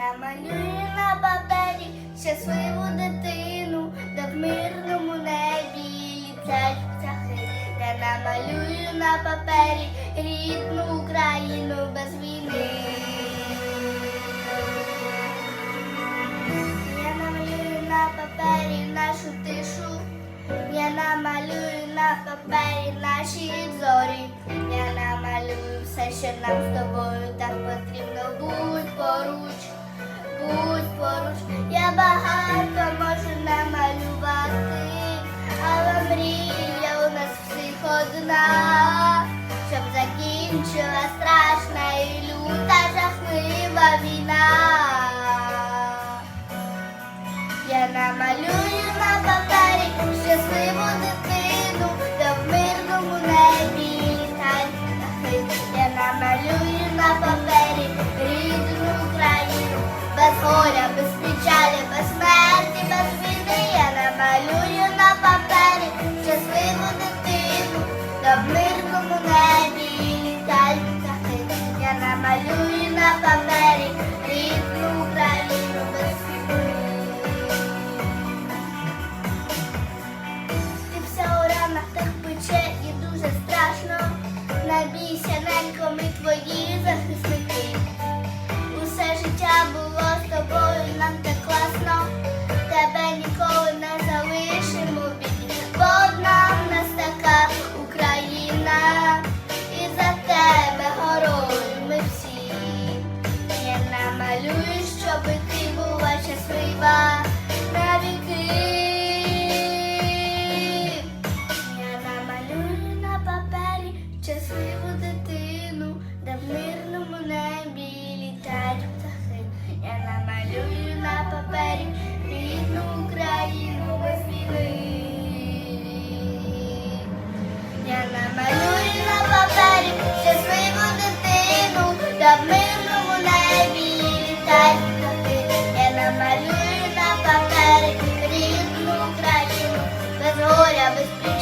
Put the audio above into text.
Я намалюю на папері щасливу дитину, де в мирному небі літають птахи. Я намалюю на папері рідну Україну без війни. Я намалюю на папері нашу тишу. Я намалюю на папері наші зорі. Я намалюю все, що нам з тобою так потрібно. Будь війна, щоб закінчила страшна і люта жахлива війна. Я намалюю на папері щасливу дитину, та в мирному небі літай. Я намалюю на папері рідну Україну, без горя, без печалі, без lovely. love is